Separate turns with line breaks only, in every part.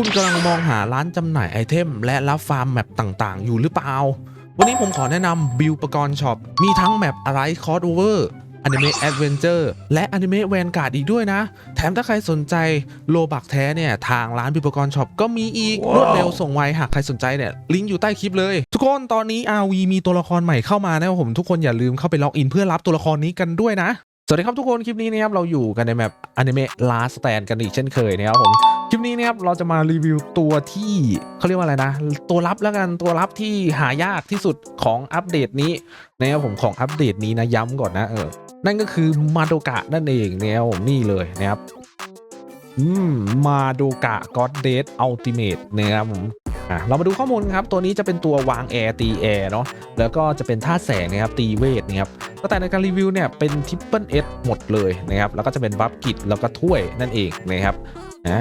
คุณกำลังมองหาร้านจำหน่ายไอเทม และรับฟาร์มแมปต่างๆ อยู่หรือเปล่า วันนี้ผมขอแนะนำบิลปกรณ์ช็อป มีทั้งแมปอะไรคอร์ดโอเวอร์อนิเมะแอดเวนเจอร์และอนิเมะแวนการ์ดอีกด้วยนะ แถมถ้าใครสนใจโลบักแท้เนี่ย ทางร้านบิลปกรณ์ช็อปก็มีอีกรวดเร็วส่งไว หากใครสนใจเนี่ย ลิงก์อยู่ใต้คลิปเลย ทุกคนตอนนี้ RV มีตัวละครใหม่เข้ามานะครับผมทุกคนอย่าลืมเข้าไปล็อกอินเพื่อรับตัวละครนี้กันด้วยนะ สวัสดีครับทุกคนคลิปนี้นะครับเราอยู่กันในแมปอนิเมะ Last Stand กันอีกเช่นเคยนะครับผม คลิปนี้นะครับเราจะมารีวิวตัวที่เขาเรียกว่าอะไรนะ ตัวลับแล้วกันตัวลับที่หายากที่สุดของอัปเดตนี้นะครับผมของอัปเดตนี้นะย้ำก่อนนะเออนั่นก็คือมาโดกะนั่นเองนะครับผมนี่เลยนะครับอืมมาโดกะก็อดเดทอัลติเมทนะครับผมอะเรามาดูข้อมูลครับ ตัวนี้จะเป็นตัววางแอร์ตีแอร์เนาะแล้วก็จะเป็นท่าแสงนะครับตีเวทนะครับแต่ในการรีวิวเนี่ยเป็นทิปเปิลเอสหมดเลยนะครับแล้วก็จะเป็นบัฟกิตแล้วก็ถ้วยนั่นเองนะครับ อ่า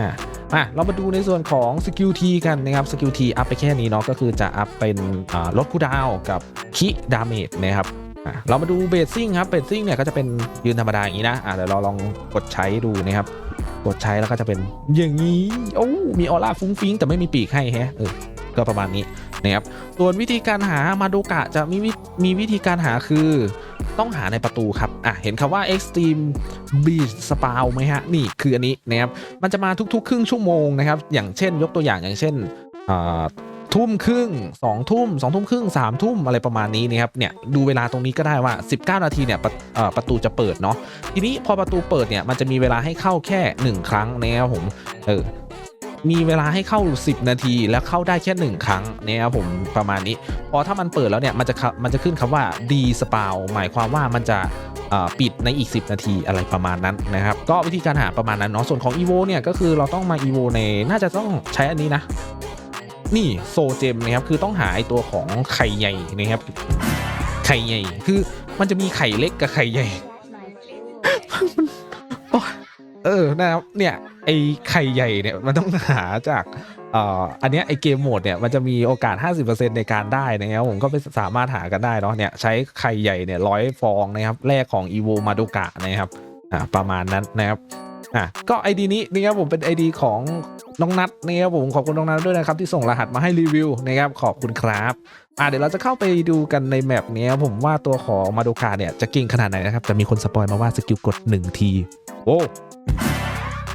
อะเรามาดูในส่วนของสกิลทีกันนะครับสกิลทีอัพไปแค่นี้เนาะก็คือจะอัพเป็นลดคูดาวกับคิดาเมจนะครับเรามาดูเบสซิ่งครับเบสซิ่งเนี่ยก็จะเป็นยืนธรรมดาอย่างนี้นะอะเดี๋ยวเราลองกดใช้ดูนะครับ กดใช้แล้วก็จะเป็นอย่างนี้โอ้มีออร่าฟุ้งฟิ้งแต่ไม่มีปีกให้แฮะเออก็ประมาณนี้นะครับส่วนวิธีการหามาดูกะจะมีมีวิธีการหาคือ ต้องหาในประตูครับ อะ เห็นคำว่า extreme beach Spa ไหมฮะ นี่คืออันนี้นะครับ มันจะมาทุกๆ ครึ่งชั่วโมงนะครับ อย่างเช่น ยกตัวอย่างอย่างเช่นทุ่มครึ่ง2ทุ่ม2ทุ่มครึ่ง3ทุ่มอะไรประมาณนี้นะครับ เนี่ยดูเวลาตรงนี้ก็ได้ว่า 19 นาทีเนี่ยประประตูจะเปิดเนาะ ทีนี้พอประตูเปิดเนี่ยมันจะมีเวลาให้เข้าแค่ 1 ครั้งนะครับผม เออ มีเวลาให้เข้า 10 นาทีแล้วเข้าได้แค่ 1 ครั้งนะครับผมประมาณนี้ พอถ้ามันเปิดแล้วเนี่ยมันจะเข้ามันจะขึ้นคำว่า D spawn หมายความว่ามันจะเอ่อปิดในอีก 10 นาทีอะไรประมาณนั้นนะครับ ก็วิธีการหาประมาณนั้นเนาะส่วนของ EVO เนี่ยก็คือเราต้องมา EVO ในน่าจะต้องใช้อันนี้นะ นี่โซเจมนะครับคือต้องหาไอตัวของไข่ใหญ่นะครับ ไข่ใหญ่ คือมันจะมีไข่เล็กกับไข่ใหญ่โอ๊ยเออนะครับเนี่ย ไอไข่ใหญ่เนี่ยมันต้องหาจากเอ่ออันเนี้ยไอเกมโหมดเนี่ยมันจะมีโอกาส 50%ในการได้นะครับผมก็ไปสามารถหากันได้เนาะเนี่ยใช้ไข่ใหญ่เนี่ยร้อยฟองนะครับแรกของ evo m a d o k a นะครับอ่าประมาณนั้นนะครับอะก็ ID นี้นะครับผมเป็น ID ของน้องนัทนะครับผมขอบคุณน้องนัทด้วยนะครับที่ส่งรหัสมาให้รีวิวนะครับขอบคุณครับอะเดี๋ยวเราจะเข้าไปดูกันในแมปเนี้ยผมว่าตัวของมาโดกาเนี่ยจะเก่งขนาดไหนนะครับจะมีคนสปอยมาว่าสกิลกด1ทีโอ้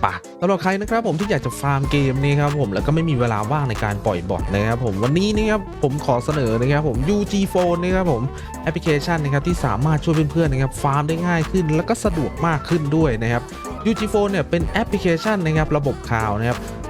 ปะสำหรับใครนะครับผมที่อยากจะฟาร์มเกมนี้ครับผมแล้วก็ไม่มีเวลาว่างในการปล่อยบอทนะครับผมวันนี้นะครับผมขอเสนอนะครับผม UG Phone นะครับผมแอปพลิเคชันนะครับที่สามารถช่วยเพื่อนๆนะครับฟาร์มได้ง่ายขึ้น แล้วก็สะดวกมากขึ้นด้วยนะครับ UG Phone เนี่ยเป็นแอปพลิเคชันนะครับระบบข่าวนะครับ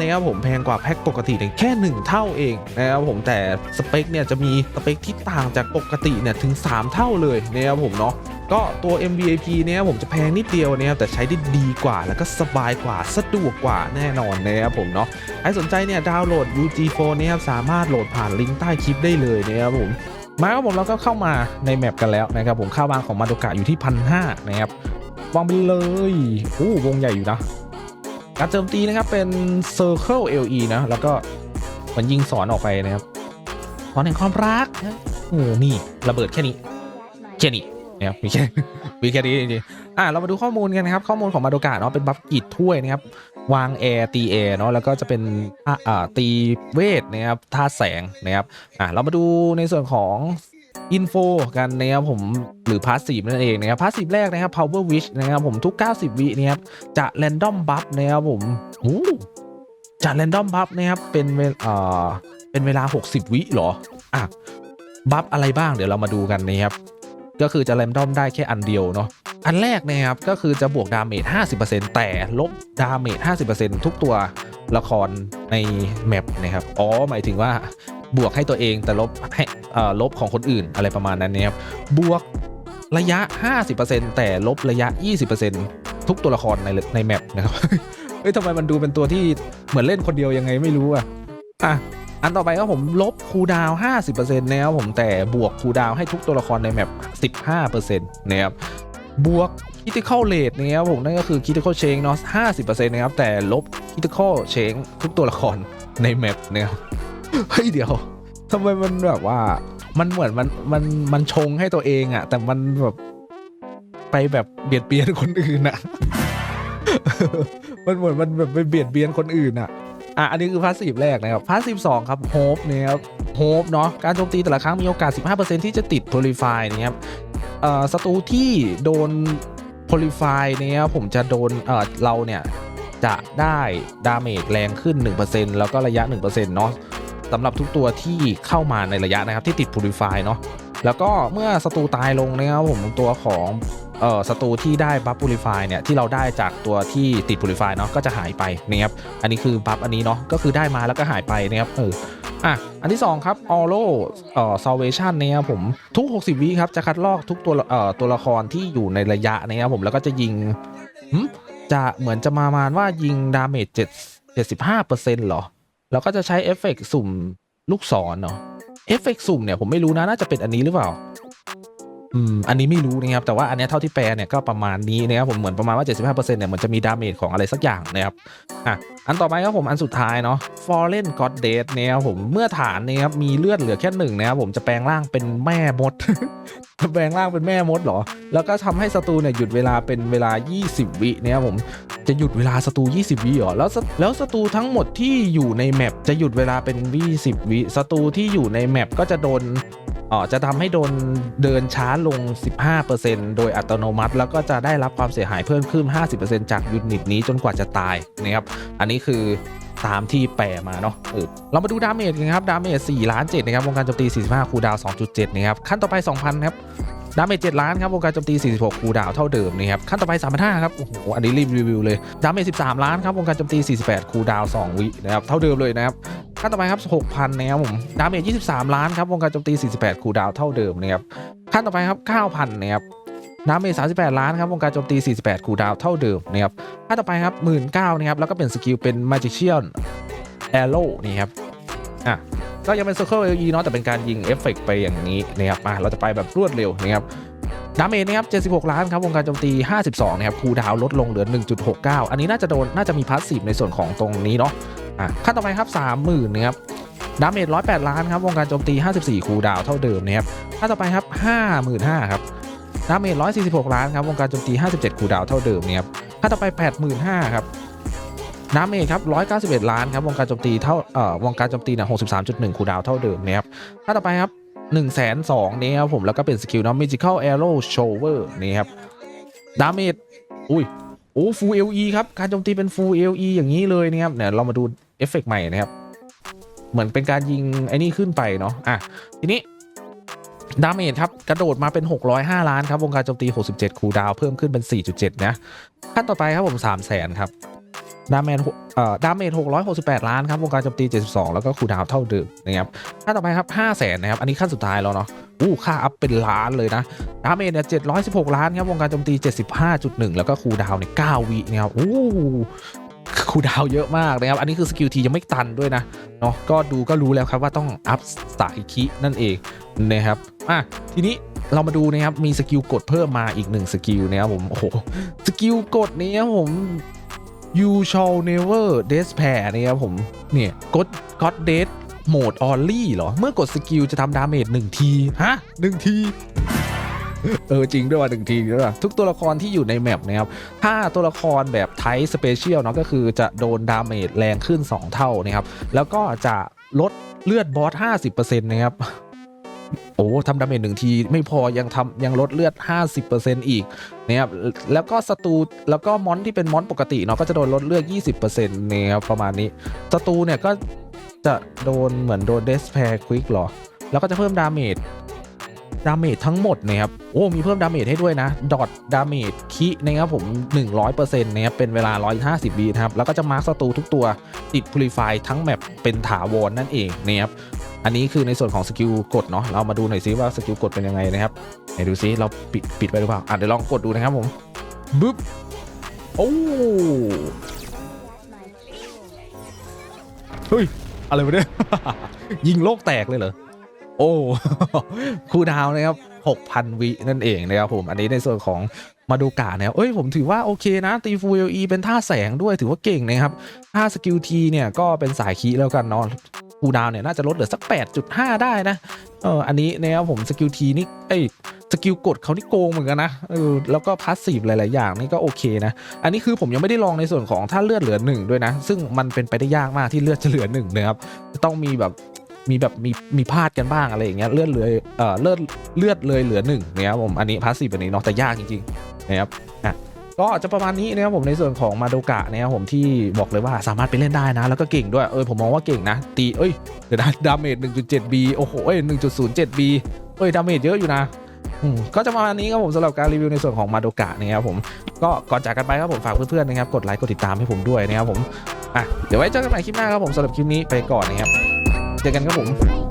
นะครับผมแพงกว่าแพ็กปกติเนี่ยแค่ 1 เท่าเองนะครับผมแต่สเปคเนี่ยจะมีสเปคที่ต่างจากปกติเนี่ยถึง 3 เท่าเลยนะครับผมเนาะก็ตัว MVP เนี่ยผมจะแพงนิดเดียวนะครับแต่ใช้ได้ดีกว่าแล้วก็สบายกว่าสะดวกกว่าแน่นอนนะครับผมเนาะใครสนใจเนี่ยดาวน์โหลด UG Phone เนี่ยครับสามารถโหลดผ่านลิงก์ใต้คลิปได้เลยนะครับผมมาครับผมเราก็เข้ามาในแมปกันแล้วนะครับผมค่าวางของมาโดกะอยู่ที่พันห้านะครับวางไปเลยโอ้วงใหญ่อยู่นะ การโจมตีนะครับเป็น Circle LE นะ แล้วก็มันยิงสอนออกไปนะครับสอนแห่งความรักโอ้นี่ระเบิดแค่นี้แค่นี้นะครับมีแค่มีแค่นี้จริงๆอะเรามาดูข้อมูลกันนะครับ ข้อมูลของมาโดกะเนาะเป็นบัฟกีดถ้วยนะครับ วางแอร์ตีแอร์เนาะแล้วก็จะเป็นอ่าตีเวทนะครับท่าแสงนะครับอะเรามาดูในส่วนของ อินโฟกันนะครับผมหรือพาสซีฟนั่นเองนะครับพาสซีฟแรกนะครับ power wish นะครับผมทุก 90 วินะครับจะ random buff นะครับผมโอ้จะ random buff นะครับเป็นเวลเอ่อเป็นเวลา 60 วิหรออะบัฟอะไรบ้างเดี๋ยวเรามาดูกันนะครับก็คือจะแรนดอมได้แค่อันเดียวเนาะอันแรกนะครับก็คือจะบวกดาเมจ 50%แต่ลบดาเมจ 50%ทุกตัวละครในแมปนะครับ อ๋อ หมายถึงว่า บวกให้ตัวเองแต่ลบให้อ่อลบของคนอื่นอะไรประมาณนั้นนะครับบวกระยะ 50%แต่ลบระยะ 20%ทุกตัวละครในในแมปนะครับ เอ้ยทำไมมันดูเป็นตัวที่เหมือนเล่นคนเดียวยังไงไม่รู้อะอะอันต่อไปก็ผมลบคูดาวน์50%นะครับผมแต่บวกคูดาวให้ทุกตัวละครในแมป 15%นะครับบวก critical rate นะครับผมนั่นก็คือ critical change เนาะ50%นะครับแต่ลบ critical change ทุกตัวละครในแมปนะครับ เฮ้ยเดี๋ยวทำไมมันแบบว่า มันเหมือนมันมันมันชงให้ตัวเองอะแต่มันแบบไปแบบเบียดเบียนคนอื่นอะมันเหมือนมันแบบไปเบียดเบียนคนอื่นอะอะอันนี้คือพาสซีฟแรกนะครับพาสซีฟสองครับโฮปเนี่ยครับโฮปเนาะการโจมตีแต่ละครั้งมีโอกาส 15%ที่จะติดโพลิฟายนะครับเอ่อศัตรูที่โดนโพลิฟายเนี่ยผมจะโดนเอ่อเราเนี่ยจะได้ดาเมจแรงขึ้น 1%แล้วก็ระยะ 1%เนาะ สำหรับทุกตัวที่เข้ามาในระยะนะครับที่ติดโพลิฟายเนาะแล้วก็เมื่อศัตรูตายลงนะครับผมตัวของเอ่อศัตรูที่ได้บัฟพูลิฟายเนี่ยที่เราได้จากตัวที่ติดพูลิฟายเนาะก็จะหายไปนะครับอันนี้คือบัฟอันนี้เนาะก็คือได้มาแล้วก็หายไปนะครับเอออะอันที่ 2 ครับออโร่เอ่อ salvation เนี่ยครับผมทุก 60 วิครับจะคัดลอกทุกตัวเอ่อตัวละครที่อยู่ในระยะนะครับผมแล้วก็จะยิงจะเหมือนจะมาประมาณว่ายิงดาเมจ7 75%เหรอ แล้วก็จะใช้เอฟเฟกต์สุ่มลูกศรเนาะเอฟเฟกต์สุ่มเนี่ยผมไม่รู้นะน่าจะเป็นอันนี้หรือเปล่าอืมอันนี้ไม่รู้นะครับแต่ว่าอันเนี้ยเท่าที่แปลเนี่ยก็ประมาณนี้นะครับผมเหมือนประมาณว่า 75%เนี่ยเหมือนจะมีดาเมจของอะไรสักอย่างนะครับอะอันต่อไปครับผมอันสุดท้ายเนาะ Fallen God d e a t เนี่ยครับผมเมื่อฐานเนี่ยครับมีเลือดเหลือแค่หนึ่งนะครับผมจะแปลงร่างเป็นแม่มดแปลงร่างเป็นแม่มดเหรอ แล้วก็ทำให้ศัตรูเนี่ยหยุดเวลาเป็นเวลา 20 วินี่ยครับผม จะหยุดเวลาศัตรู 20 วิหรอ แล้วแล้วศัตรูทั้งหมดที่อยู่ในแมปจะหยุดเวลาเป็น 20 วิศัตรูที่อยู่ในแมปก็จะโดนอ๋อจะทำให้โดนเดินช้าลง 15%โดยอัตโนมัติ แล้วก็จะได้รับความเสียหายเพิ่มขึ้น 50%จากยูนิตนี้จนกว่าจะตายนะครับ อันนี้คือตามที่แปลมาเนาะเออเรามาดูดาเมจกันครับ ดาเมจ4ล้าน7นะครับ วงการโจมตี 45 คูดาว 2.7 นะครับ ขั้นต่อไป 2,000 ครับ ดาเมจ7ล้านครับวงการโจมตี 46คูดาวเท่าเดิมนะครับขั้นต่อไป3,500ครับโอ้โหอันนี้รีบรีวิวเลยดาเมจ13ล้านครับวงการโจมตี 48คูดาว 2 วินะครับเท่าเดิมเลยนะครับขั้นต่อไปครับ6,000นะครับผมดาเมจ23 ล้านครับวงการโจมตี 48คูดาวเท่าเดิมนะครับขั้นต่อไปครับ9,000นะครับดาเมจ38 ล้านครับวงการโจมตี 48คูดาวเท่าเดิมนะครับขั้นต่อไปครับ19,000นะครับแล้วก็เป็นสกิลเป็น Magician Arrow นี่ครับ ก็ยังเป็น Circle LE เนาะแต่เป็นการยิงเอฟเฟกต์ไปอย่างนี้นะครับมาเราจะไปแบบรวดเร็วนะครับดาเมจนะครับ 76 ล้านครับ วงการโจมตี 52 นะครับ คูดาวลดลงเหลือ 1.69 อันนี้น่าจะโดน น่าจะมีพาสซีฟในส่วนของตรงนี้เนาะ อะขั้นต่อไปครับ 30,000นะครับ ดาเมจ 108 ล้านครับ วงการโจมตี 54 คูดาวเท่าเดิมนะครับขั้นต่อไปครับ 55,000ครับ ดาเมจ 146 ล้านครับ วงการโจมตี 57 คูดาวเท่าเดิมนะครับขั้นต่อไป 85,000ครับ ดาเมจครับ191 ล้านครับวงการโจมตีเท่าเอ่อวงการโจมตีเนี่ย63.1คูดาวเท่าเดิมนะครับขั้นต่อไปครับ1 2 0 0 0นี่ครับผมแล้วก็เป็นสกิลเนาะ Magical Arrow Shower นี่ครับดาเมจอุ้ยโอ้ Full LE ครับ การโจมตีเป็น Full LE อย่างนี้เลยนะครับเนี่ยเรามาดูเอฟเฟกต์ใหม่นะครับ เหมือนเป็นการยิงไอ้นี่ขึ้นไปเนาะอะทีนี้ดาเมจครับ กระโดดมาเป็น 605 ล้านครับ วงการโจมตี 67 คูดาวเพิ่มขึ้นเป็น 4.7 นะขั้นต่อไปครับผม 3 0 0 0 0 0 ครับ ดาเมจหกเอ่อดาเมจ668 ล้านครับวงการโจมตี 72 แล้วก็คูดาวเท่าเดิมนะครับขั้นต่อไปครับ5 0 0 0 0 0นะครับ อันนี้ขั้นสุดท้ายแล้วเนาะอู้ค่าอัพเป็นล้านเลยนะ ดาเมจเนี่ย716 ล้านครับวงการโจมตี 75.1 แล้วก็คูดาวน์เนี่ย9วินะครับอู้คูดาวเยอะมากนะครับ อันนี้คือสกิลทียังไม่ตันด้วยนะเนาะก็ดูก็รู้แล้วครับว่าต้องอัพสายคินั่นเองนะครับอะทีนี้เรามาดูนะครับมีสกิลกดเพิ่มมาอีกหนึ่งสกิลนะครับผมโอ้โหสกิลกดนี้ครับผม you shall never despair นะครับผม เนี่ยกด god death mode only เหรอ เมื่อกดสกิลจะทำดาเมจหนึ่งที ฮะหนึ่งที เออ จริงด้วยว่าหนึ่งทีด้วยว่ะทุกตัวละครที่อยู่ในแมปนะครับ ถ้าตัวละครแบบไทป์สเปเชียลเนาะก็คือจะโดนดาเมจแรงขึ้น 2 เท่านะครับ แล้วก็จะลดเลือดบอส 50%นะครับ โอ้ทำดาเมจหนึ่งทีไม่พอยังทำยังลดเลือด 50%อีกนะครับแล้วก็ศัตรูแล้วก็มอนที่เป็นมอนปกติเนาะก็จะโดนลดเลือด 20%นะครับประมาณนี้ศัตรูเนี่ยก็จะโดนเหมือนโดนเดสแพร์ควิกหรอ แล้วก็จะเพิ่มดาเมจดาเมจทั้งหมดนะครับ โอ้ มีเพิ่มดาเมจให้ด้วยนะ ดอทดาเมจคินะครับผม 100%นะครับเป็นเวลา 150วินะครับ แล้วก็จะมาร์คศัตรูทุกตัวติดพูลิฟายทั้งแมปเป็นถาวรนั่นเองนะครับ อันนี้คือในส่วนของสกิลกดเนาะเรามาดูหน่อยซิว่าสกิลกดเป็นยังไงนะครับไหนดูซิเราปิดปิดไปหรือเปล่าอะเดี๋ยวลองกดดูนะครับผมบึ๊บโอ้เฮ้ยอะไรวะเนี่ยยิงโลกแตกเลยเหรอโอ้คูดาวนะครับ6,000 วินั่นเองนะครับผม อันนี้ในส่วนของมาดูกานะครับเอ้ยผมถือว่าโอเคนะ ตีฟูเอลีเป็นท่าแสงด้วยถือว่าเก่งนะครับท่าสกิลทีเนี่ยก็เป็นสายคีแล้วกันเนาะ คูดาวเนี่ยน่าจะลดเหลือสัก 8.5 ได้นะเอออันนี้นะครับผมสกิลทีนี่เอ้ยสกิลกดเขานี่โกงเหมือนกันนะเออแล้วก็พาสซีฟหลาย ๆ อย่างนี่ก็โอเคนะ อันนี้คือผมยังไม่ได้ลองในส่วนของถ้าเลือดเหลือหนึ่งด้วยนะ ซึ่งมันเป็นไปได้ยากมากที่เลือดจะเหลือหนึ่งนะครับต้องมีแบบมีแบบมีมีพลาดกันบ้างอะไรอย่างเงี้ยเลือดเหลือเอ่อเลือดเลือดเลยเหลือหนึ่งนะครับผมอันนี้พาสซีฟแบบนี้เนาะแต่ยากจริง ๆ นะครับอะ ก็จะประมาณนี้นะครับผมในส่วนของมาโดกะนะครับผมที่บอกเลยว่าสามารถไปเล่นได้นะ แล้วก็เก่งด้วยเออผมมองว่าเก่งนะตีเอ้ยเดี๋ยวนะดาเมจ 1.7B โอ้โหเอ้ย 1.07B เอ้ยดาเมจเยอะอยู่นะก็จะประมาณนี้ครับผมสำหรับการรีวิวในส่วนของมาโดกะนะครับผมก็ก่อนจากกันไปครับผมฝากเพื่อนๆนะครับกดไลค์กดติดตามให้ผมด้วยนะครับผมอะเดี๋ยวไว้เจอกันใหม่คลิปหน้าครับผมสำหรับคลิปนี้ไปก่อนนะครับเจอกันครับผม